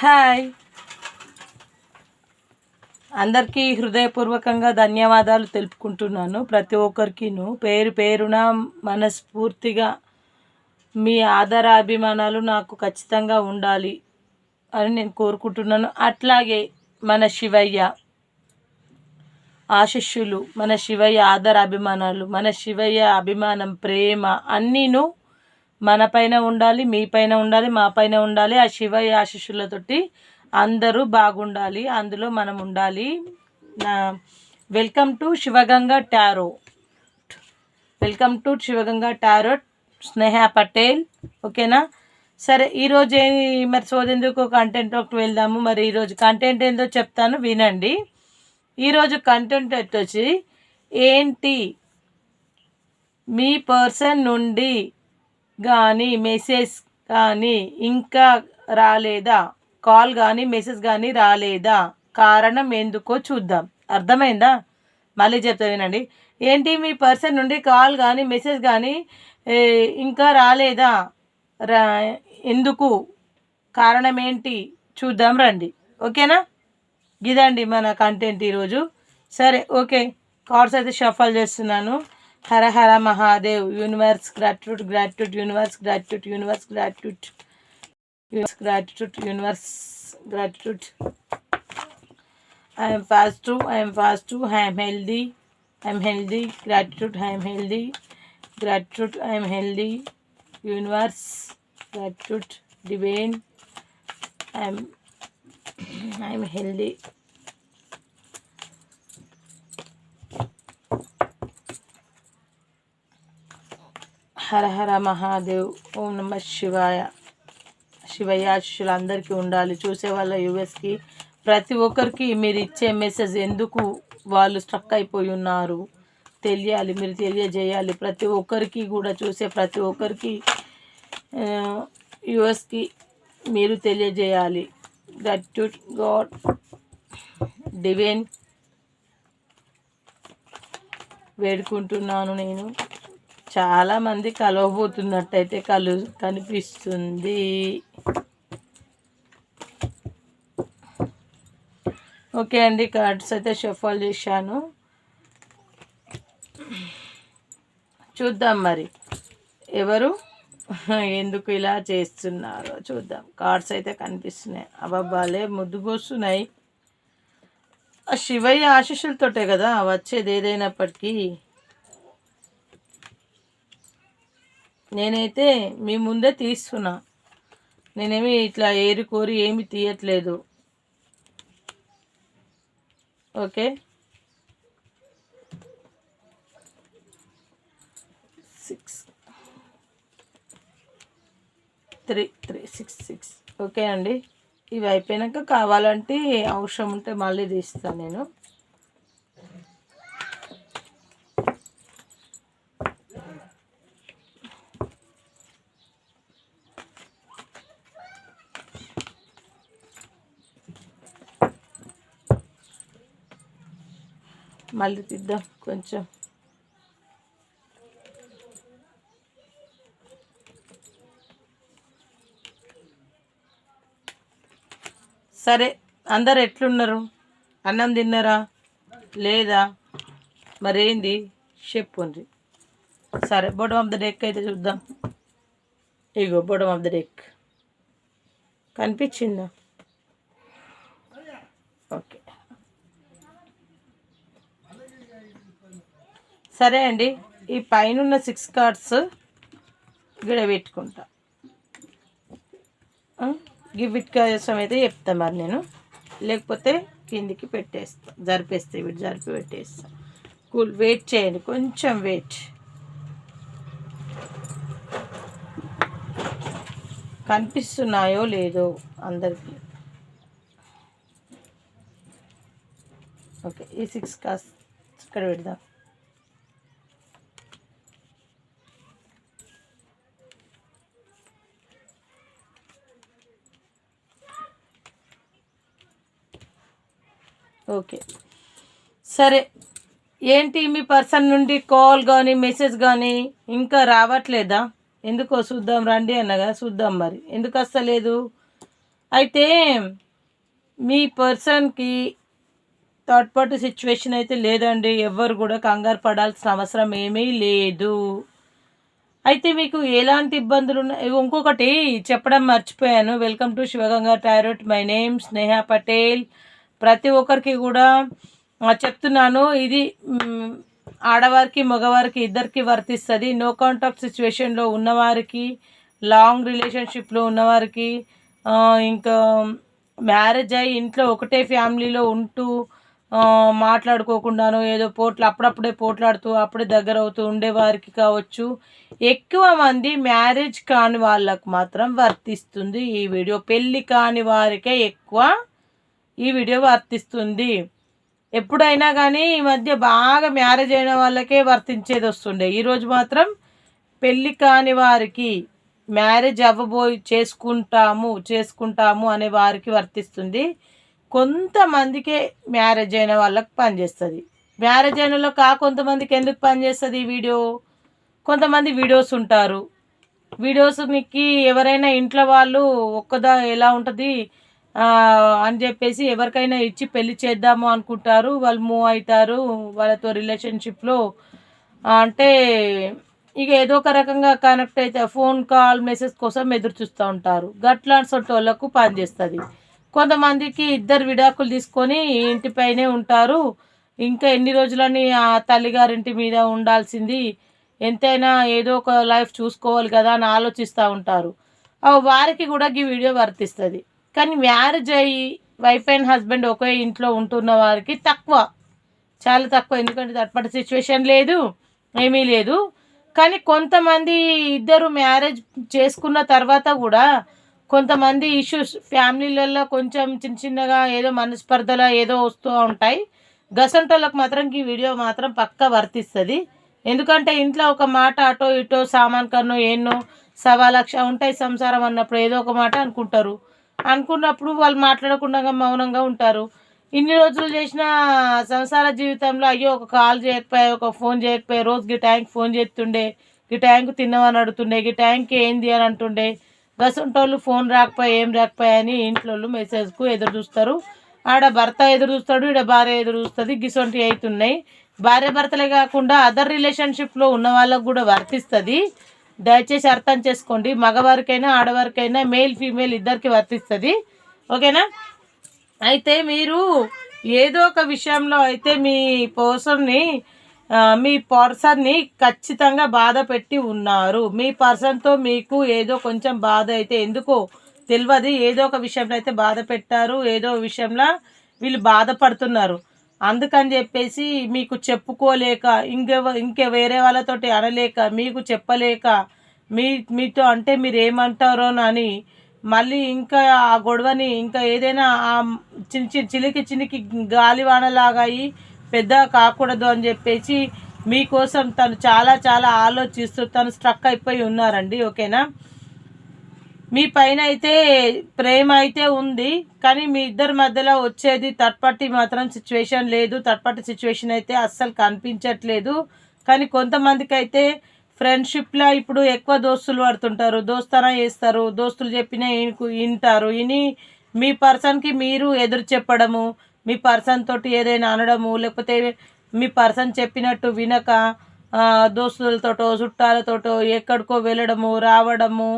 Hi. అందరికీ హృదయపూర్వకంగా ధన్యవాదాలు తెలుపుకుంటున్నాను. ప్రతి ఒక్కరికిను పేరు పేరున మనస్ఫూర్తిగా మీ ఆదరాభిమానాలు నాకు ఖచ్చితంగా ఉండాలి అని నేను కోరుకుంటున్నాను. అట్లాగే మన శివయ్య ఆశిష్యులు మన శివయ్య ఆదరాభిమానాలు మన శివయ్య అభిమానం ప్రేమ అన్నీను మన పైన ఉండాలి మీ పైన ఉండాలి మా పైన ఉండాలి. ఆ శివ ఆశిష్యులతోటి అందరూ బాగుండాలి అందులో మనం ఉండాలి. నా welcome to Shivaganga tarot. Welcome to Shivaganga tarot Sneha Patel. ఓకేనా? సరే ఈరోజు ఏ మరి సోదెందుకు కంటెంట్ ఒకటి వెళ్దాము. మరి ఈరోజు కంటెంట్ ఏందో చెప్తాను వినండి. ఈరోజు కంటెంట్ వచ్చి ఏంటి? మీ పర్సన్ నుండి కానీ మెసేజ్ కానీ ఇంకా రాలేదా? కాల్ కానీ మెసేజ్ కానీ రాలేదా? కారణం ఎందుకో చూద్దాం. అర్థమైందా? మళ్ళీ చెప్తా వినండి. ఏంటి మీ పర్సన్ నుండి కాల్ కానీ మెసేజ్ కానీ ఇంకా రాలేదా? రా ఎందుకు? కారణం ఏంటి చూద్దాం రండి. ఓకేనా? ఇదండి మన కంటెంట్ ఈరోజు. సరే ఓకే. కార్డ్స్ అయితే షఫల్ చేస్తున్నాను. Hara Hara Mahadev universe gratitude gratitude universe gratitude universe gratitude universe gratitude universe gratitude I'm fast to I'm fast to I'm healthy I'm healthy gratitude I'm healthy gratitude I'm healthy universe gratitude divine I'm I'm healthy Hara Hara Mahadev ఓం నమ శివాయ. శివయ్య అందరికీ ఉండాలి. చూసే వాళ్ళ యూఎస్కి ప్రతి ఒక్కరికి మీరు ఇచ్చే మెసేజ్ ఎందుకు వాళ్ళు స్ట్రక్ అయిపోయి ఉన్నారు? తెలియాలి మీరు తెలియజేయాలి. ప్రతి ఒక్కరికి కూడా చూసే ప్రతి ఒక్కరికి యుఎస్కి మీరు తెలియజేయాలి. గ్రాట్యూట్ గాడ్ డివైన్ వేడుకుంటున్నాను నేను. చాలామంది కలవబోతున్నట్టయితే కలు కనిపిస్తుంది. ఓకే అండి కార్డ్స్ అయితే షఫల్ చేశాను. చూద్దాం మరి. ఎవరు? ఎందుకు ఇలా చేస్తున్నారో చూద్దాం. కార్డ్స్ అయితే కనిపిస్తున్నాయి. అబ్బాలే ముద్దుగొస్తున్నాయి ఆ శివయ్య ఆశీస్సులతోటే కదా వచ్చేది ఏదైనప్పటికీ నేనైతే మీ ముందే తీస్తున్నా. నేనేమి ఇట్లా ఏరి కోరి ఏమి తీయట్లేదు. Okay? Six. Three three six six. Okay అండి. ఇవి అయిపోయాక కావాలంటే అవసరం ఉంటే మళ్ళీ తీస్తాను నేను. మళ్ళీ తిద్దాం కొంచెం. సరే అందరు ఎట్లున్నారు? అన్నం తిన్నారా? లేదా? మరేంది? చెప్పుండ్రి. సరే బొడం ఆఫ్ ద డెక్ అయితే చూద్దాం. ఇగో బొడం ఆఫ్ ద డెక్ కనిపించిందా? ఓకే. సరే అండి ఈ పైన సిక్స్ కార్డ్స్ ఇక్కడ పెట్టుకుంటా. గిఫ్ట్ కోసం అయితే చెప్తా మరి నేను. లేకపోతే కిందికి పెట్టేస్తా జరిపేస్తా ఇవి జరిపి పెట్టేస్తా. కూల్ వెయిట్ చేయండి కొంచెం వెయిట్ కనిపిస్తున్నాయో లేదో అందరికీ. ఓకే ఈ సిక్స్ కాస్ ఇక్కడ పెడదాం. ఓకే. సరే. ఏంటి మీ పర్సన్ నుండి కాల్ కానీ మెసేజ్ కానీ ఇంకా రావట్లేదా? ఎందుకో చూద్దాం రండి అన్నగా చూద్దాం మరి. ఎందుకు వస్తలేదు అయితే మీ పర్సన్కి థర్డ్ పార్టీ సిచ్యువేషన్ అయితే లేదండి. ఎవరు కూడా కంగారు పడాల్సిన అవసరం ఏమీ లేదు. అయితే మీకు ఎలాంటి ఇబ్బందులు ఉన్నాయి ఇంకొకటి చెప్పడం మర్చిపోయాను. Welcome to Shivaganga tarot. My name Sneha Patel. ప్రతి ఒక్కరికి కూడా చెప్తున్నాను ఇది ఆడవారికి మగవారికి ఇద్దరికి వర్తిస్తుంది. నో కాంటాక్ట్ సిచ్యువేషన్లో ఉన్నవారికి లాంగ్ రిలేషన్షిప్లో ఉన్నవారికి ఇంకా మ్యారేజ్ అయ్యి ఇంట్లో ఒకటే ఫ్యామిలీలో ఉంటూ మాట్లాడుకోకుండాను ఏదో పోట్లు అప్పుడప్పుడే పోట్లాడుతూ అప్పుడే దగ్గర అవుతూ ఉండేవారికి కావచ్చు. ఎక్కువ మంది మ్యారేజ్ కాని వాళ్ళకు మాత్రం వర్తిస్తుంది ఈ వీడియో. పెళ్ళి కాని వారికే ఎక్కువ ఈ వీడియో వర్తిస్తుంది. ఎప్పుడైనా కానీ ఈ మధ్య బాగా మ్యారేజ్ అయిన వాళ్ళకే వర్తించేది వస్తుండే. ఈరోజు మాత్రం పెళ్ళి కాని వారికి మ్యారేజ్ అవ్వబోయి చేసుకుంటాము చేసుకుంటాము అనే వారికి వర్తిస్తుంది. కొంతమందికే మ్యారేజ్ అయిన వాళ్ళకి పనిచేస్తుంది. మ్యారేజ్ అయిన వాళ్ళకి కా కొంతమందికి ఎందుకు పనిచేస్తుంది ఈ వీడియో? కొంతమంది వీడియోస్ ఉంటారు. వీడియోస్కి ఎవరైనా ఇంట్లో వాళ్ళు ఒక్కదా ఎలా ఉంటుంది? అని చెప్పేసి ఎవరికైనా ఇచ్చి పెళ్ళి చేద్దాము అనుకుంటారు వాళ్ళు మూవ్ అవుతారు వాళ్ళతో రిలేషన్షిప్లో అంటే ఇక ఏదో ఒక రకంగా కనెక్ట్ అయితే ఫోన్ కాల్ మెసేజ్ కోసం ఎదురు చూస్తూ ఉంటారు. గట్లాంటి వాళ్ళకు పనిచేస్తుంది కొంతమందికి ఇద్దరు విడాకులు తీసుకొని ఇంటిపైనే ఉంటారు. ఇంకా ఎన్ని రోజులని ఆ తల్లిగారింటి మీద ఉండాల్సింది. ఎంతైనా ఏదో ఒక లైఫ్ చూసుకోవాలి కదా అని ఆలోచిస్తూ ఉంటారు. వారికి కూడా ఈ వీడియో వర్తిస్తుంది. కానీ మ్యారేజ్ అయ్యి వైఫ్ అండ్ హస్బెండ్ ఒకే ఇంట్లో ఉంటున్న వారికి తక్కువ. చాలా తక్కువ. ఎందుకంటే తప్పటి సిచ్యువేషన్ లేదు ఏమీ లేదు. కానీ కొంతమంది ఇద్దరు మ్యారేజ్ చేసుకున్న తర్వాత కూడా కొంతమంది ఇష్యూస్ ఫ్యామిలీలలో కొంచెం చిన్న చిన్నగా ఏదో మనస్పర్ధల ఏదో వస్తూ ఉంటాయి. గసంటోళ్ళకి మాత్రం ఈ వీడియో మాత్రం పక్కా వర్తిస్తుంది. ఎందుకంటే ఇంట్లో ఒక మాట అటో ఇటో సామాన్ కన్నో ఎన్నో సవా లక్ష ఉంటాయి. సంసారం అన్నప్పుడు ఏదో ఒక మాట అనుకుంటారు. అనుకున్నప్పుడు వాళ్ళు మాట్లాడకుండా మౌనంగా ఉంటారు. ఇన్ని రోజులు చేసిన సంసార జీవితంలో అయ్యో ఒక కాల్ చేయకపోయా ఒక ఫోన్ చేయకపోయా రోజుకి ట్యాంక్ ఫోన్ చేస్తుండే ఈ ట్యాంక్ తిన్నామని అడుగుతుండే ఈ ట్యాంక్ ఏంది అని అంటుండే. గసంటోళ్ళు ఫోన్ రాకపోయా ఏం రాకపోయా అని ఇంట్లో మెసేజ్కు ఎదురు చూస్తారు. ఆడ భర్త ఎదురు చూస్తాడు ఈడ భార్య ఎదురు చూస్తుంది గిసొంటి అవుతున్నాయి భార్య భర్తలే కాకుండా అదర్ రిలేషన్షిప్లో ఉన్న వాళ్ళకు కూడా వర్తిస్తుంది. దయచేసి అర్థం చేసుకోండి. మగవారికైనా ఆడవారికైనా మేల్ ఫీమేల్ ఇద్దరికి వర్తిస్తుంది. ఓకేనా? అయితే మీరు ఏదో ఒక విషయంలో అయితే మీ పర్సన్ని మీ పర్సన్ని ఖచ్చితంగా బాధ పెట్టి ఉన్నారు. మీ పర్సన్తో మీకు ఏదో కొంచెం బాధ అయితే ఎందుకో తెలియదు ఏదో ఒక విషయంలో అయితే బాధ పెట్టారు. ఏదో విషయంలో వీళ్ళు బాధపడుతున్నారు. అందుకని చెప్పేసి మీకు చెప్పుకోలేక ఇంకెవ ఇంకే వేరే వాళ్ళతోటి అనలేక మీకు చెప్పలేక మీ మీతో అంటే మీరు ఏమంటారో అని మళ్ళీ ఇంకా ఆ గొడవని ఇంకా ఏదైనా ఆ చిన్న చిన్న చిలికి చినికి గాలివానలాగా అయ్యి పెద్ద కాకూడదు అని చెప్పేసి మీకోసం తను చాలా చాలా ఆలోచిస్తూ తను స్ట్రక్ అయిపోయి ఉన్నారండి ఓకేనా? మీ పైన అయితే ప్రేమ అయితే ఉంది కానీ మీ ఇద్దరి మధ్యలో వచ్చేది తట్పట్టి మాత్రం సిచ్యువేషన్ లేదు. తట్పట్టి సిచ్యువేషన్ అయితే అస్సలు కనిపించట్లేదు. కానీ కొంతమందికి అయితే ఫ్రెండ్షిప్లో ఇప్పుడు ఎక్కువ దోస్తులు పడుతుంటారు. దోస్తానా చేస్తారు. దోస్తులు చెప్పినా వింటారు. విని మీ పర్సన్కి మీరు ఎదురు చెప్పడము మీ పర్సన్ తోటి ఏదైనా అనడము లేకపోతే మీ పర్సన్ చెప్పినట్టు వినక దోస్తులతోటో చుట్టాలతోటో ఎక్కడికో వెళ్ళడము రావడము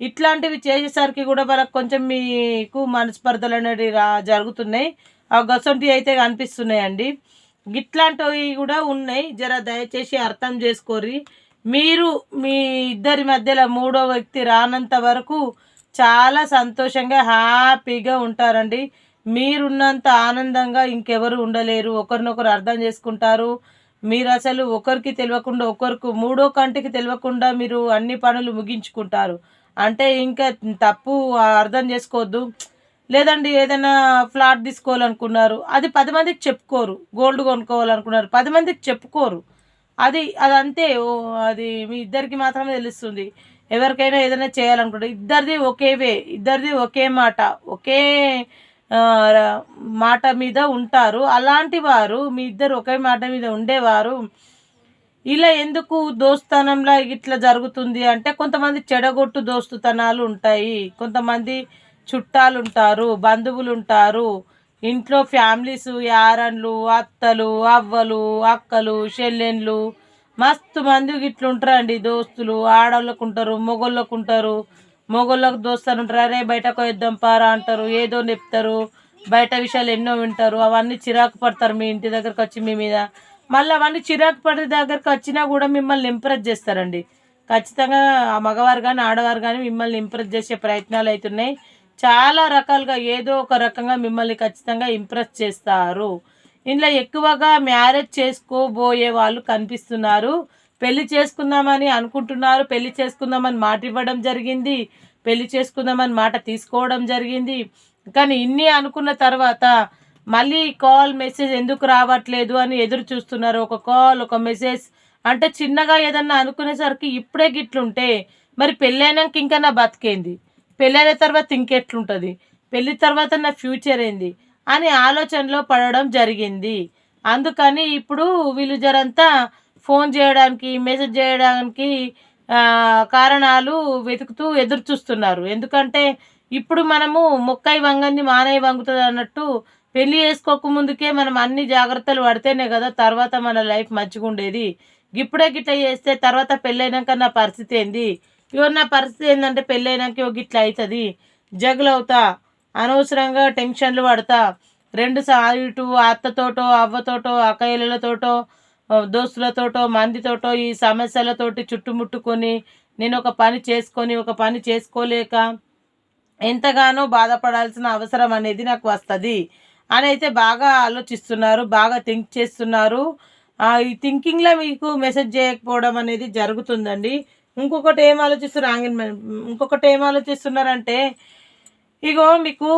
ఇట్లాంటివి చేసేసరికి కూడా వాళ్ళకి కొంచెం మీకు మనస్పర్ధలు అనేవి రా జరుగుతున్నాయి. ఆ గసొంటివి అయితే కనిపిస్తున్నాయండి. ఇట్లాంటివి కూడా ఉన్నాయి. జర దయచేసి అర్థం చేసుకోరి మీరు మీ ఇద్దరి మధ్యలో మూడో వ్యక్తి రానంత వరకు చాలా సంతోషంగా హ్యాపీగా ఉంటారండి. మీరున్నంత ఆనందంగా ఇంకెవరు ఉండలేరు. ఒకరినొకరు అర్థం చేసుకుంటారు. మీరు అసలు ఒకరికి తెలియకుండా ఒకరికి మూడో కంటికి తెలియకుండా మీరు అన్ని పనులు ముగించుకుంటారు. అంటే ఇంకా తప్పు అర్థం చేసుకోవద్దు. లేదండి ఏదైనా ఫ్లాట్ తీసుకోవాలనుకున్నారు. అది పది మందికి చెప్పుకోరు. గోల్డ్ కొనుక్కోవాలనుకున్నారు. పది మందికి చెప్పుకోరు. అది అది ఓ, అది మీ ఇద్దరికి మాత్రమే తెలుస్తుంది. ఎవరికైనా ఏదైనా చేయాలనుకుంటే ఇద్దరిది ఒకే వే ఇద్దరిది ఒకే మాట ఒకే మాట మీద ఉంటారు. అలాంటి వారు మీ ఇద్దరు ఒకే మాట మీద ఉండేవారు. ఇలా ఎందుకు దోస్తానంలా ఇట్లా జరుగుతుంది అంటే కొంతమంది చెడగొట్టు దోస్తుతనాలు ఉంటాయి. కొంతమంది చుట్టాలు ఉంటారు బంధువులు ఉంటారు ఇంట్లో ఫ్యామిలీస్ యారన్లు అత్తలు అవ్వలు అక్కలు చెల్లెన్లు మస్తు మంది ఇట్లుంటారండి దోస్తులు. ఆడవాళ్ళకు ఉంటారు మొగోళ్ళకు ఉంటారు మొగోళ్ళకు దోస్తాను ఉంటారు అరే బయటకు వేద్దాం పారా అంటారు. ఏదో నెప్తారు. బయట విషయాలు ఎన్నో వింటారు. అవన్నీ చిరాకు పడతారు మీ ఇంటి దగ్గరకు వచ్చి మీ మీద. మళ్ళీ అవన్నీ చిరాకు పడే దగ్గరకు వచ్చినా కూడా మిమ్మల్ని ఇంప్రెస్ చేస్తారండి. ఖచ్చితంగా ఆ మగవారు కానీ ఆడవారు కానీ మిమ్మల్ని ఇంప్రెస్ చేసే ప్రయత్నాలు అవుతున్నాయి చాలా రకాలుగా ఏదో ఒక రకంగా మిమ్మల్ని ఖచ్చితంగా ఇంప్రెస్ చేస్తారు. ఇందులో ఎక్కువగా మ్యారేజ్ చేసుకోబోయే వాళ్ళు కనిపిస్తున్నారు. పెళ్ళి చేసుకుందామని అనుకుంటున్నారు. పెళ్ళి చేసుకుందామని మాట ఇవ్వడం జరిగింది. పెళ్ళి చేసుకుందామని మాట తీసుకోవడం జరిగింది. కానీ ఇన్ని అనుకున్న తర్వాత మళ్ళీ కాల్ మెసేజ్ ఎందుకు రావట్లేదు అని ఎదురు చూస్తున్నారు. ఒక కాల్ ఒక మెసేజ్. అంటే చిన్నగా ఏదన్నా అనుకునేసరికి ఇప్పుడే గిట్లుంటే మరి పెళ్ళైనాక ఇంకా నా బతికేంది? పెళ్ళైన తర్వాత ఇంకెట్లుంటుంది? పెళ్ళి తర్వాత నా ఫ్యూచర్ ఏంది? అని ఆలోచనలో పడడం జరిగింది. అందుకని ఇప్పుడు వీళ్ళు జరంతా ఫోన్ చేయడానికి మెసేజ్ చేయడానికి కారణాలు వెతుకుతూ ఎదురు చూస్తున్నారు. ఎందుకంటే ఇప్పుడు మనము మొక్కై వంగంది మానయ్య వంగుతుంది అన్నట్టు పెళ్ళి చేసుకోక ముందుకే మనం అన్ని జాగ్రత్తలు పడితేనే కదా తర్వాత మన లైఫ్ మంచిగా ఉండేది. ఇప్పుడే గిట్ల చేస్తే తర్వాత పెళ్ళైనాక నా పరిస్థితి ఏంది? ఇవన్న నా పరిస్థితి ఏంటంటే పెళ్ళైనాక ఇగో గిట్ల అవుతుంది జగులవుతా అనవసరంగా టెన్షన్లు పడతా. రెండు ఇటు అత్తతోటో అవ్వతోటో అక్కయ్యలతోటో దోస్తులతోటో మందితోటో ఈ సమస్యలతోటి చుట్టుముట్టుకొని నేను ఒక పని చేసుకొని ఒక పని చేసుకోలేక ఎంతగానో బాధపడాల్సిన అవసరం అనేది నాకు వస్తుంది. అని అయితే బాగా ఆలోచిస్తున్నారు బాగా థింక్ చేస్తున్నారు. ఆ, ఈ థింకింగ్లో మీకు మెసేజ్ చేయకపోవడం అనేది జరుగుతుందండి. ఇంకొకటి ఏం ఆలోచిస్తున్నారు ఆంగిల్ ఇంకొకటి ఏం ఆలోచిస్తున్నారంటే ఇగో మీకు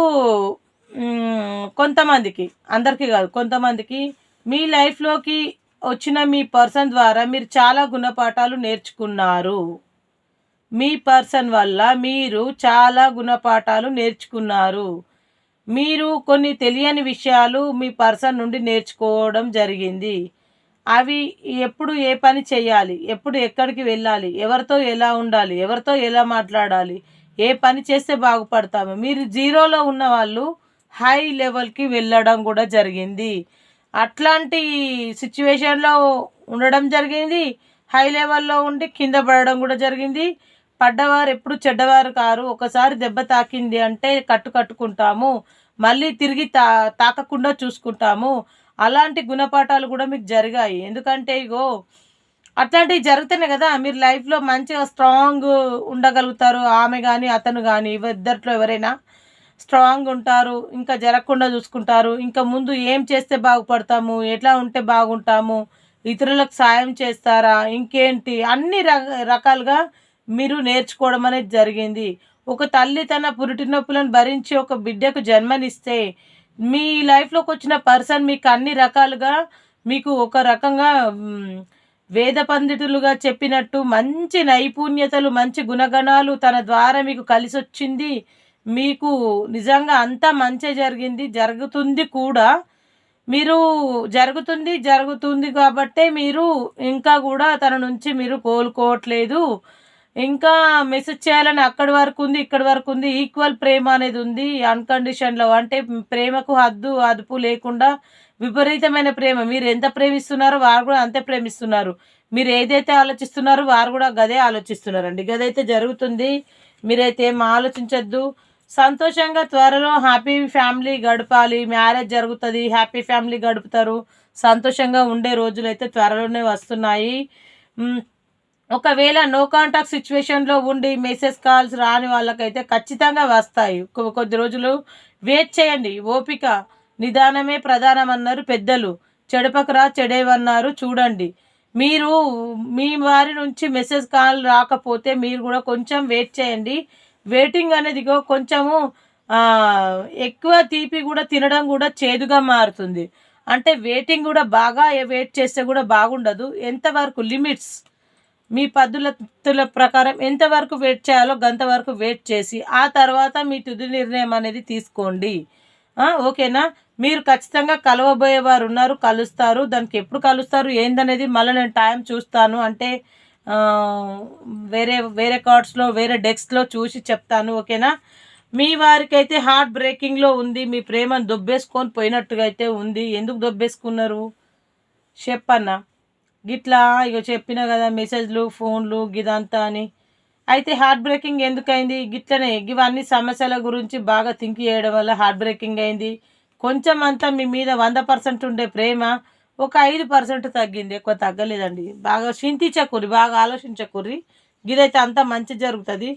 కొంతమందికి అందరికీ కాదు కొంతమందికి మీ లైఫ్లోకి వచ్చిన మీ పర్సన్ ద్వారా మీరు చాలా గుణపాఠాలు నేర్చుకున్నారు. మీ పర్సన్ వల్ల మీరు చాలా గుణపాఠాలు నేర్చుకున్నారు. మీరు కొన్ని తెలియని విషయాలు మీ పర్సన్ నుండి నేర్చుకోవడం జరిగింది. అవి ఎప్పుడు ఏ పని చేయాలి? ఎప్పుడు ఎక్కడికి వెళ్ళాలి? ఎవరితో ఎలా ఉండాలి? ఎవరితో ఎలా మాట్లాడాలి? ఏ పని చేస్తే బాగుపడతాము? మీరు జీరోలో ఉన్న వాళ్ళు హై లెవెల్కి వెళ్ళడం కూడా జరిగింది. అట్లాంటి సిచ్యువేషన్లో ఉండడం జరిగింది. హై లెవెల్లో ఉండి కింద పడడం కూడా జరిగింది. పడ్డవారు ఎప్పుడు చెడ్డవారు కారు. ఒకసారి దెబ్బ తాకింది అంటే కట్టు కట్టుకుంటాము. మళ్ళీ తిరిగి తా తాకకుండా చూసుకుంటాము. అలాంటి గుణపాఠాలు కూడా మీకు జరిగాయి. ఎందుకంటే ఇగో అట్లాంటివి జరుగుతున్నాయి కదా. మీరు లైఫ్లో మంచిగా స్ట్రాంగ్ ఉండగలుగుతారు. ఆమె కానీ అతను కానీ ఇద్దరిలో ఎవరైనా స్ట్రాంగ్ ఉంటారు. ఇంకా జరగకుండా చూసుకుంటారు. ఇంకా ముందు ఏం చేస్తే బాగుపడతాము? ఎట్లా ఉంటే బాగుంటాము? ఇతరులకు సాయం చేస్తారా? ఇంకేంటి? అన్ని రక- రకాలుగా మీరు నేర్చుకోవడం అనేది జరిగింది. ఒక తల్లి తన పురిటి నొప్పులను భరించి ఒక బిడ్డకు జన్మనిస్తే మీ లైఫ్లోకి వచ్చిన పర్సన్ మీకు అన్ని రకాలుగా మీకు ఒక రకంగా వేద పండితులుగా చెప్పినట్టు మంచి నైపుణ్యతలు మంచి గుణగణాలు తన ద్వారా మీకు కలిసి వచ్చింది మీకు నిజంగా అంతా మంచి జరిగింది జరుగుతుంది కూడా. మీరు జరుగుతుంది జరుగుతుంది కాబట్టే మీరు ఇంకా కూడా తన నుంచి మీరు కోలుకోవట్లేదు. ఇంకా మెసేజ్ చేయాలని అక్కడి వరకు ఉంది ఇక్కడి వరకు ఉంది. ఈక్వల్ ప్రేమ అనేది ఉంది అన్కండిషన్లో అంటే ప్రేమకు హద్దు అదుపు లేకుండా విపరీతమైన ప్రేమ. మీరు ఎంత ప్రేమిస్తున్నారో వారు కూడా అంతే ప్రేమిస్తున్నారు. మీరు ఏదైతే ఆలోచిస్తున్నారో వారు కూడా గదే ఆలోచిస్తున్నారండి. గదైతే జరుగుతుంది మీరైతే ఏం ఆలోచించద్దు. సంతోషంగా త్వరలో హ్యాపీ ఫ్యామిలీ గడపాలి. మ్యారేజ్ జరుగుతుంది హ్యాపీ ఫ్యామిలీ గడుపుతారు. సంతోషంగా ఉండే రోజులు అయితే త్వరలోనే వస్తున్నాయి. ఒకవేళ నో కాంటాక్ట్ సిచ్యువేషన్లో ఉండి మెసేజ్ కాల్స్ రాని వాళ్ళకైతే ఖచ్చితంగా వస్తాయి. కొద్ది రోజులు వెయిట్ చేయండి. ఓపిక నిదానమే ప్రధానమన్నారు పెద్దలు. చెడపకరా చెడేవన్నారు చూడండి. మీరు మీ వారి నుంచి మెసేజ్ కాల్ రాకపోతే మీరు కూడా కొంచెం వెయిట్ చేయండి. వెయిటింగ్ అనేది కొంచెము ఎక్కువ తీపి కూడా తినడం కూడా చేదుగా మారుతుంది. అంటే వెయిటింగ్ కూడా బాగా వెయిట్ చేస్తే కూడా బాగుండదు. ఎంతవరకు లిమిట్స్ మీ పద్ధతుల ప్రకారం ఎంతవరకు వెయిట్ చేయాలో గంతవరకు వెయిట్ చేసి ఆ తర్వాత మీ తుది నిర్ణయం అనేది తీసుకోండి. ఓకేనా? మీరు ఖచ్చితంగా కలవబోయేవారు ఉన్నారు కలుస్తారు. దానికి ఎప్పుడు కలుస్తారు ఏందనేది మళ్ళీ నేను టైం చూస్తాను. అంటే వేరే వేరే కార్డ్స్లో వేరే డెస్క్లో చూసి చెప్తాను ఓకేనా? మీ వారికైతే హార్ట్ బ్రేకింగ్లో ఉంది మీ ప్రేమను దొబ్బేసుకొని పోయినట్టుగా అయితే ఉంది. ఎందుకు దొబ్బేసుకున్నారు? చెప్పన్నా. గిట్లా ఇక చెప్పిన కదా మెసేజ్లు ఫోన్లు గిదంతా అని. అయితే హార్ట్ బ్రేకింగ్ ఎందుకైంది? గిట్లనే ఇవన్నీ సమస్యల గురించి బాగా థింక్ చేయడం వల్ల హార్ట్ బ్రేకింగ్ అయింది. కొంచెం అంతా మీ మీద వంద పర్సెంట్ ఉండే ప్రేమ ఒక ఐదు పర్సెంట్ తగ్గింది. ఎక్కువ తగ్గలేదండి. బాగా చింతించకూరి బాగా ఆలోచించకూరి గిదైతే అంతా మంచి జరుగుతుంది.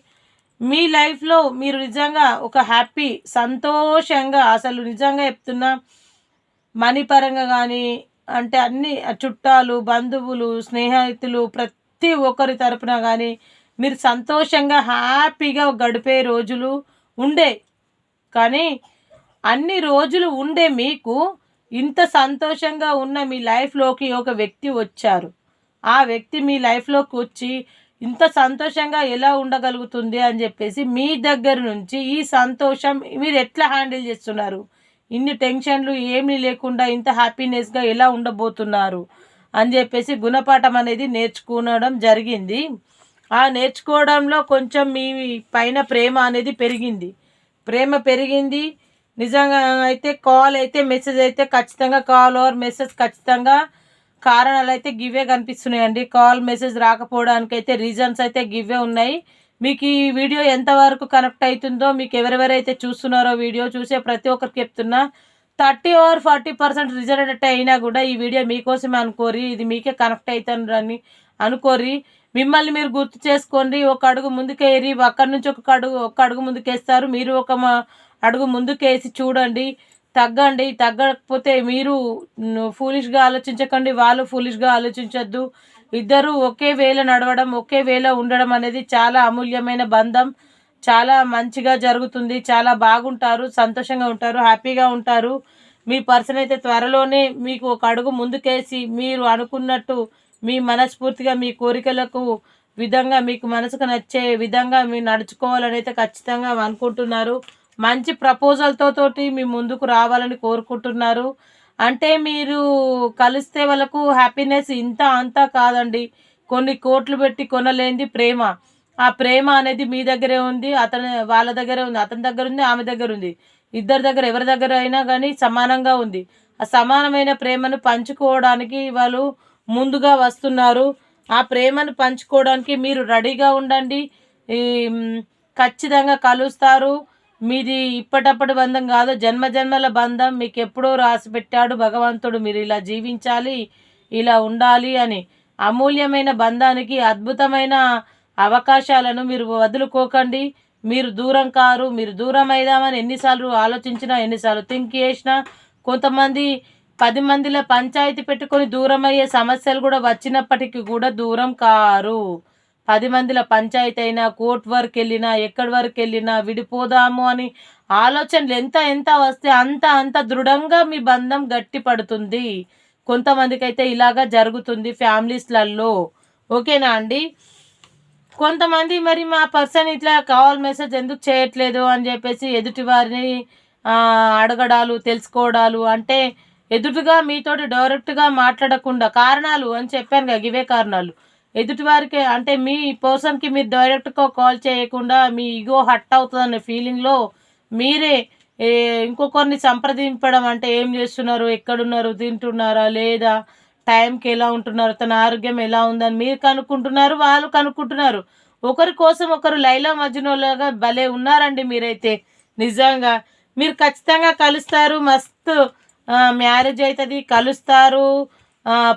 మీ లైఫ్లో మీరు నిజంగా ఒక హ్యాపీ సంతోషంగా అసలు నిజంగా చెప్తున్నా మనీ పరంగా కానీ అంటే అన్ని చుట్టాలు బంధువులు స్నేహితులు ప్రతి ఒక్కరి తరపున కానీ మీరు సంతోషంగా హ్యాపీగా గడిపే రోజులు ఉండే. కానీ అన్ని రోజులు ఉండే మీకు ఇంత సంతోషంగా ఉన్న మీ లైఫ్లోకి ఒక వ్యక్తి వచ్చారు. ఆ వ్యక్తి మీ లైఫ్లోకి వచ్చి ఇంత సంతోషంగా ఎలా ఉండగలుగుతుంది అని చెప్పేసి మీ దగ్గర నుంచి ఈ సంతోషం మీరు ఎట్లా హ్యాండిల్ చేస్తున్నారు? ఇన్ని టెన్షన్లు ఏమీ లేకుండా ఇంత హ్యాపీనెస్గా ఎలా ఉండబోతున్నారు అని చెప్పేసి గుణపాఠం అనేది నేర్చుకోవడం జరిగింది. ఆ నేర్చుకోవడంలో కొంచెం మీ పైన ప్రేమ అనేది పెరిగింది. ప్రేమ పెరిగింది. నిజంగా అయితే కాల్ అయితే మెసేజ్ అయితే ఖచ్చితంగా కాల్ ఓవర్ మెసేజ్ ఖచ్చితంగా కారణాలు అయితే గివే కనిపిస్తున్నాయండి. కాల్ మెసేజ్ రాకపోవడానికి అయితే రీజన్స్ అయితే గివే ఉన్నాయి. మీకు ఈ వీడియో ఎంతవరకు కనెక్ట్ అవుతుందో మీకు ఎవరెవరైతే చూస్తున్నారో వీడియో చూసే ప్రతి ఒక్కరికి చెప్తున్నా thirty or forty percent result అయినా కూడా ఈ వీడియో మీకోసమే అనుకోరి ఇది మీకే కనెక్ట్ అవుతారని అనుకోరి మిమ్మల్ని మీరు గుర్తు చేసుకోండి ఒక అడుగు ముందుకేరి అక్కడి నుంచి ఒక అడుగు ఒక అడుగు ముందుకేస్తారు మీరు ఒక అడుగు ముందుకేసి చూడండి తగ్గండి తగ్గకపోతే మీరు ఫూలిష్గా ఆలోచించకండి వాళ్ళు ఫూలిష్గా ఆలోచించద్దు. ఇద్దరు ఒకే వేళ నడవడం ఒకే వేళ ఉండడం అనేది చాలా అమూల్యమైన బంధం. చాలా మంచిగా జరుగుతుంది. చాలా బాగుంటారు. సంతోషంగా ఉంటారు. హ్యాపీగా ఉంటారు. మీ పర్సన్ అయితే త్వరలోనే మీకు ఒక అడుగు ముందుకేసి మీరు అనుకున్నట్టు మీ మనస్ఫూర్తిగా మీ కోరికలకు విధంగా మీకు మనసుకు నచ్చే విధంగా మీరు నడుచుకోవాలని అయితే ఖచ్చితంగా అనుకుంటున్నారు. మంచి ప్రపోజల్తో తోటి మీ ముందుకు రావాలని కోరుకుంటున్నారు. అంటే మీరు కలిస్తే వాళ్ళకు హ్యాపీనెస్ ఇంత అంతా కాదండి. కొన్ని కోట్లు పెట్టి కొనలేనిది ప్రేమ. ఆ ప్రేమ అనేది మీ దగ్గరే ఉంది అతని వాళ్ళ దగ్గరే ఉంది అతని దగ్గర ఉంది ఆమె దగ్గర ఉంది. ఇద్దరి దగ్గర ఎవరి దగ్గర అయినా కానీ సమానంగా ఉంది. ఆ సమానమైన ప్రేమను పంచుకోవడానికి వాళ్ళు ముందుగా వస్తున్నారు. ఆ ప్రేమను పంచుకోవడానికి మీరు రెడీగా ఉండండి. ఖచ్చితంగా కలుస్తారు. మీది ఇప్పటప్పటి బంధం కాదు. జన్మ జన్మల బంధం మీకు ఎప్పుడో రాసి పెట్టాడు భగవంతుడు. మీరు ఇలా జీవించాలి ఇలా ఉండాలి అని అమూల్యమైన బంధానికి అద్భుతమైన అవకాశాలను మీరు వదులుకోకండి. మీరు దూరం కారు మీరు దూరం అయిదామని ఎన్నిసార్లు ఆలోచించినా ఎన్నిసార్లు థింక్ చేసినా కొంతమంది పది మందిలో పంచాయతీ పెట్టుకొని దూరం అయ్యే సమస్యలు కూడా వచ్చినప్పటికీ కూడా దూరం కారు. పది మందిల పంచాయతీ అయినా కోర్టు వరకు వెళ్ళినా ఎక్కడి వరకు వెళ్ళినా విడిపోదాము అని ఆలోచనలు ఎంత ఎంత వస్తే అంత అంత దృఢంగా మీ బంధం గట్టి పడుతుంది కొంతమందికి అయితే ఇలాగా జరుగుతుంది ఫ్యామిలీస్లలో. ఓకేనా అండి? కొంతమంది మరి మా పర్సన్ ఇట్లా కాల్ మెసేజ్ ఎందుకు చేయట్లేదు అని చెప్పేసి ఎదుటి వారిని అడగడాలు తెలుసుకోవడాలు అంటే ఎదుటిగా మీతోటి డైరెక్ట్గా మాట్లాడకుండా కారణాలు అని చెప్పాను కదా ఇవే కారణాలు. ఎదుటివారికి అంటే మీ పర్సన్కి మీరు డైరెక్ట్గా కాల్ చేయకుండా మీ ఇగో హట్ అవుతుందనే ఫీలింగ్లో మీరే ఇంకొకరిని సంప్రదింపడం అంటే ఏం చేస్తున్నారు ఎక్కడున్నారు తింటున్నారా లేదా టైంకి ఎలా ఉంటున్నారు తన ఆరోగ్యం ఎలా ఉందని మీరు కనుక్కుంటున్నారు వాళ్ళు కనుక్కుంటున్నారు. ఒకరి కోసం ఒకరు లైలా మధ్యలోగా భలే ఉన్నారండి మీరైతే. నిజంగా మీరు ఖచ్చితంగా కలుస్తారు మస్తు మ్యారేజ్ అవుతుంది కలుస్తారు.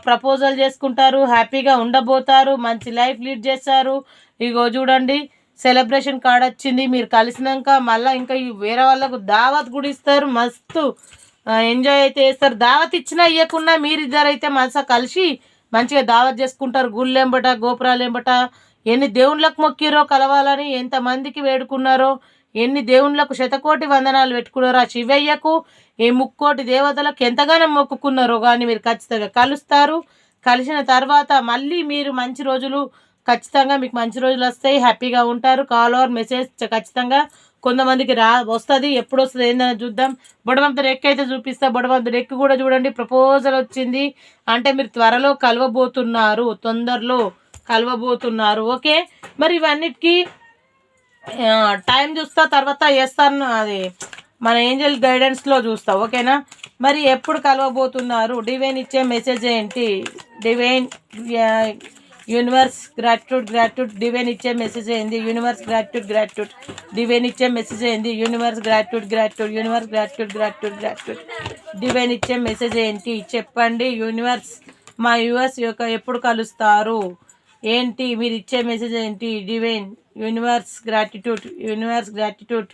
ప్రపోజల్ చేసుకుంటారు హ్యాపీగా ఉండబోతారు మంచి లైఫ్ లీడ్ చేస్తారు. ఇగో చూడండి సెలబ్రేషన్ కార్డ్ వచ్చింది మీరు కలిసినాక మళ్ళీ ఇంకా వేరే వాళ్ళకు దావత్ కూడా ఇస్తారు మస్తు ఎంజాయ్ అయితే చేస్తారు. దావత్ ఇచ్చినా ఇవ్వకుండా మీరు ఇద్దరైతే మనసా కలిసి మంచిగా దావత్ చేసుకుంటారు. గుళ్ళు ఎంబట గోపురాలు ఎంబట ఎన్ని దేవుళ్ళకు మొక్కిరో కలవాలని ఎంతమందికి వేడుకున్నారో ఎన్ని దేవుళ్ళకు శతకోటి వందనాలు పెట్టుకున్నారో ఆ శివయ్యకు ఈ ముక్కోటి దేవతలకు ఎంతగానో మొక్కుకున్నారో కానీ మీరు ఖచ్చితంగా కలుస్తారు. కలిసిన తర్వాత మళ్ళీ మీరు మంచి రోజులు ఖచ్చితంగా మీకు మంచి రోజులు వస్తాయి హ్యాపీగా ఉంటారు. కాల్ ఓవర్ మెసేజ్ ఖచ్చితంగా కొంతమందికి రా వస్తుంది. ఎప్పుడు వస్తుంది ఏందని చూద్దాం. బుడవంత రెక్క అయితే చూపిస్తా. బుడవంత రెక్కు కూడా చూడండి. ప్రపోజల్ వచ్చింది. అంటే మీరు త్వరలో కలవబోతున్నారు. తొందరలో కలవబోతున్నారు. ఓకే? మరి ఇవన్నిటికీ టైం చూస్తా తర్వాత వేస్తాను అది. మన ఏంజల్ గైడెన్స్లో చూస్తా ఓకేనా? మరి ఎప్పుడు కలవబోతున్నారు? డివైన్ ఇచ్చే మెసేజ్ ఏంటి? Divine universe gratitude gratitude divine ఇచ్చే మెసేజ్ ఏంది? యూనివర్స్ గ్రాట్యూడ్ గ్రాట్యూడ్ డివైన్ ఇచ్చే మెసేజ్ ఏంది? Universe gratitude gratitude universe gratitude gratitude gratitude divine ఇచ్చే మెసేజ్ ఏంటి? చెప్పండి యూనివర్స్ మా యూఎస్ యొక్క ఎప్పుడు కలుస్తారు? ఏంటి? మీరు ఇచ్చే మెసేజ్ ఏంటి? Divine universe gratitude universe gratitude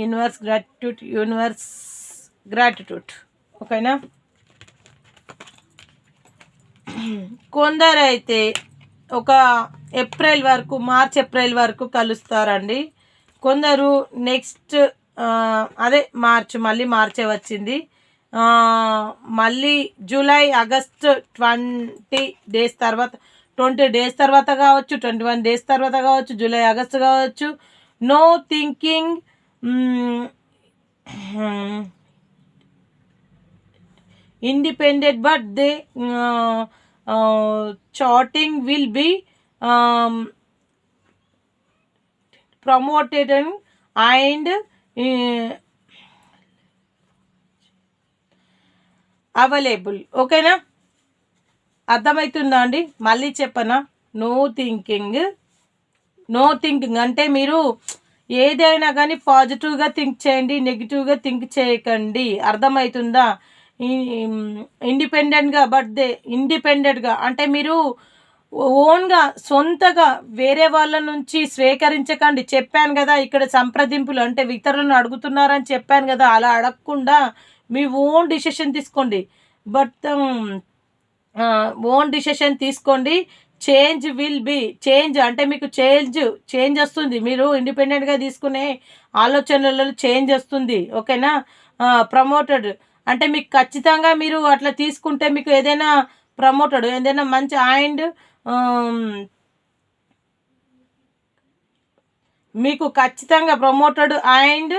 universe gratitude universe gratitude ఓకేనా కొందరైతే ఒక ఏప్రిల్ వరకు మార్చ్ ఏప్రిల్ వరకు కలుస్తారండి. కొందరు నెక్స్ట్ అదే మార్చ్ మళ్ళీ మార్చే వచ్చింది. మళ్ళీ జూలై ఆగస్ట్ ట్వంటీ డేస్ తర్వాత ట్వంటీ డేస్ తర్వాత కావచ్చు ట్వంటీ వన్ డేస్ తర్వాత కావచ్చు జూలై ఆగస్ట్ కావచ్చు. No thinking independent but they uh, uh, charting will be um, promoted and uh, available ఓకేనా అర్థమవుతుందా అండి మళ్ళీ చెప్పనా నో థింకింగ్ నో థింకింగ్ అంటే మీరు ఏదైనా కానీ పాజిటివ్గా థింక్ చేయండి నెగిటివ్గా థింక్ చేయకండి. అర్థమవుతుందా? ఇండిపెండెంట్గా బట్ దే ఇండిపెండెంట్గా అంటే మీరు ఓన్గా సొంతగా వేరే వాళ్ళ నుంచి స్వీకరించకండి. చెప్పాను కదా ఇక్కడ సంప్రదింపులు అంటే ఇతరులను అడుగుతున్నారని చెప్పాను కదా అలా అడగకుండా మీ ఓన్ డిసిషన్ తీసుకోండి. బట్ ఓన్ డిసిషన్ తీసుకోండి. Change will be. చేంజ్ అంటే మీకు చేంజ్ చేంజ్ వస్తుంది. మీరు ఇండిపెండెంట్గా తీసుకునే ఆలోచనలలో చేంజ్ వస్తుంది. ఓకేనా? ప్రమోటెడ్ అంటే మీకు ఖచ్చితంగా మీరు అట్లా తీసుకుంటే మీకు ఏదైనా ప్రమోటెడ్ ఏదైనా మంచి అండ్ మీకు ఖచ్చితంగా ప్రమోటెడ్ అండ్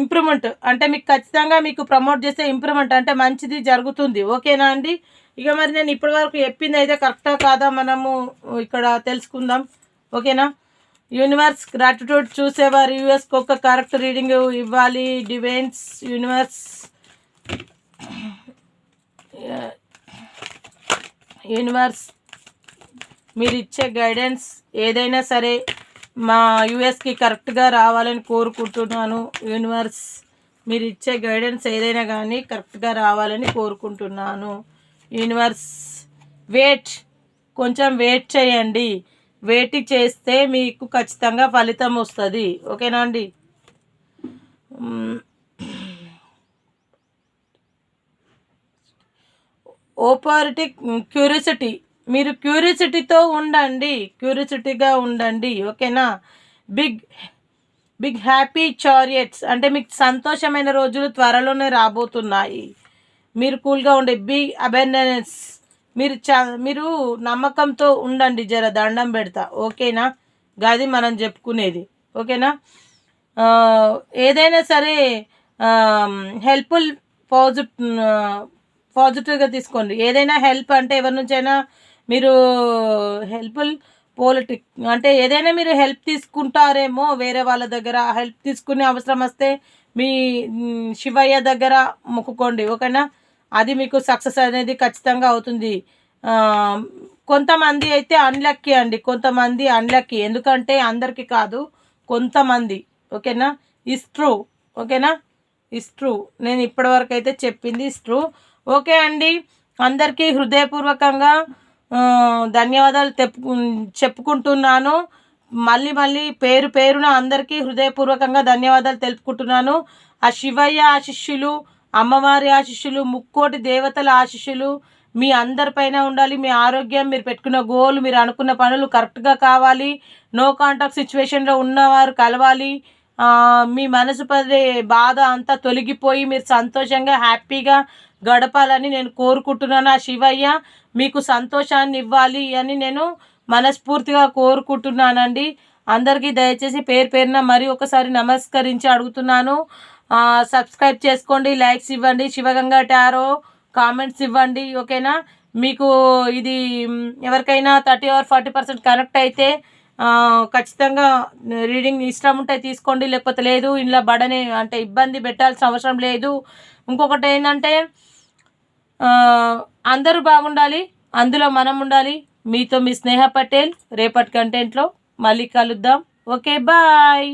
ఇంప్రూవ్మెంట్ అంటే మీకు ఖచ్చితంగా మీకు ప్రమోట్ చేస్తే ఇంప్రూవ్మెంట్ అంటే మంచిది జరుగుతుంది. ఓకేనా అండి? ఇక మరి నేను ఇప్పటి వరకు చెప్పింది అయితే కరెక్టా కాదా మనము ఇక్కడ తెలుసుకుందాం. ఓకేనా? యూనివర్స్ గ్రాటిట్యూడ్ చూసేవారు. యూఎస్కి ఒక కరెక్ట్ రీడింగ్ ఇవ్వాలి. Divines universe. యూనివర్స్ మీరు ఇచ్చే గైడెన్స్ ఏదైనా సరే మా యూఎస్కి కరెక్ట్గా రావాలని కోరుకుంటున్నాను. యూనివర్స్ మీరు ఇచ్చే గైడెన్స్ ఏదైనా కానీ కరెక్ట్గా రావాలని కోరుకుంటున్నాను. యూనివర్స్. వెయిట్. కొంచెం వెయిట్ చేయండి. వెయిట్ చేస్తే మీకు ఖచ్చితంగా ఫలితం వస్తుంది. ఓకేనా అండి? ఓపారిటీ క్యూరిసిటీ. మీరు క్యూరిసిటీతో ఉండండి. క్యూరిసిటీగా ఉండండి. ఓకేనా? Big big happy chariots. అంటే మీకు సంతోషమైన రోజులు త్వరలోనే రాబోతున్నాయి. మీరు కూల్గా ఉండే బీ అబెండెన్స్ మీరు చ మీరు నమ్మకంతో ఉండండి జర దండం పెడతా. ఓకేనా? గది మనం చెప్పుకునేది. ఓకేనా? ఏదైనా సరే హెల్ప్ఫుల్ పాజిటివ్ పాజిటివ్గా తీసుకోండి. ఏదైనా హెల్ప్ అంటే ఎవరి నుంచైనా మీరు హెల్ప్ఫుల్ పోలిటిక్ అంటే ఏదైనా మీరు హెల్ప్ తీసుకుంటారేమో వేరే వాళ్ళ దగ్గర హెల్ప్ తీసుకునే అవసరం వస్తే మీ శివయ్య దగ్గర మొక్కుకోండి. ఓకేనా? అది మీకు సక్సెస్ అనేది ఖచ్చితంగా అవుతుంది. కొంతమంది అయితే అన్లక్కీ అండి. కొంతమంది అన్లక్కీ ఎందుకంటే అందరికీ కాదు కొంతమంది. ఓకేనా? ఇస్ ట్రూ ఓకేనా? ఇస్ ట్రూ నేను ఇప్పటివరకు అయితే చెప్పింది ఇస్ ట్రూ ఓకే అండి. అందరికీ హృదయపూర్వకంగా ధన్యవాదాలు తెప్పు చెప్పుకుంటున్నాను. మళ్ళీ మళ్ళీ పేరు పేరున అందరికీ హృదయపూర్వకంగా ధన్యవాదాలు తెలుపుకుంటున్నాను. ఆ శివయ్య ఆశిష్యులు అమ్మవారి ఆశిష్యులు ముక్కోటి దేవతల ఆశిష్యులు మీ అందరిపైన ఉండాలి. మీ ఆరోగ్యం మీరు పెట్టుకున్న గోల్ మీరు అనుకున్న పనులు కరెక్ట్గా కావాలి. నో కాంటాక్ట్ సిచ్యువేషన్లో ఉన్నవారు కలవాలి. మీ మనసు పడే బాధ అంతా తొలగిపోయి మీరు సంతోషంగా హ్యాపీగా గడపాలని నేను కోరుకుంటున్నాను. ఆ శివయ్య మీకు సంతోషాన్ని ఇవ్వాలి అని నేను మనస్ఫూర్తిగా కోరుకుంటున్నానండి. అందరికీ దయచేసి పేరు పేరున మరి ఒకసారి నమస్కరించి అడుగుతున్నాను. సబ్స్క్రైబ్ చేసుకోండి లైక్స్ ఇవ్వండి. శివగంగా టారో కామెంట్స్ ఇవ్వండి ఓకేనా? మీకు ఇది ఎవరికైనా thirty or forty percent connect అయితే ఖచ్చితంగా రీడింగ్ ఇష్టం ఉంటే తీసుకోండి లేకపోతే లేదు ఇంట్లో బడని అంటే ఇబ్బంది పెట్టాల్సిన అవసరం లేదు. ఇంకొకటి ఏంటంటే అందరూ బాగుండాలి అందులో మనం ఉండాలి మీతో మీ స్నేహ పటేల్ రేపటి కంటెంట్లో మళ్ళీ కలుద్దాం. Okay bye.